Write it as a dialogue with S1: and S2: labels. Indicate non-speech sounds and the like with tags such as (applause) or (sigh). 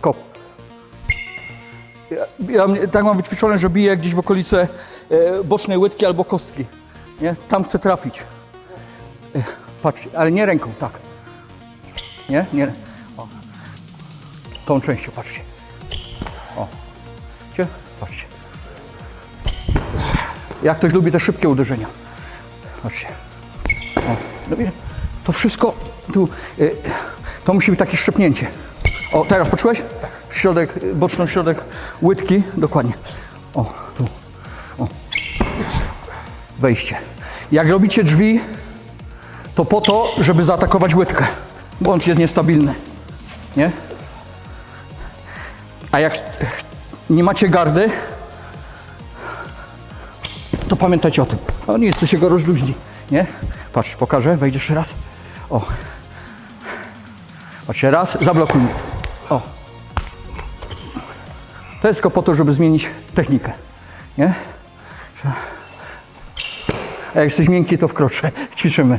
S1: Kop. Ja, ja tak mam wyćwiczone, że biję gdzieś w okolice e, bocznej łydki albo kostki. Nie? Tam chcę trafić. E, patrzcie, ale nie ręką, tak. Nie? Nie. O. Tą częścią, patrzcie. O. Cie? Patrzcie. Jak ktoś lubi te szybkie uderzenia. Patrzcie. O. Widzicie? To wszystko tu, y, to musi być takie szczepnięcie. O, teraz poczułeś? W środek, boczny środek łydki, dokładnie. O, tu. O. Wejście. Jak robicie drzwi, to po to, żeby zaatakować łydkę, bo on jest niestabilny. Nie? A jak nie macie gardy, to pamiętajcie o tym. O nic, to się go rozluźni, nie? Patrz, pokażę, wejdziesz raz. O. Patrzcie, raz, zablokuj mnie. O. To jest tylko po to, żeby zmienić technikę, nie? A jak jesteś miękki, to wkroczę. (laughs) Ćwiczymy.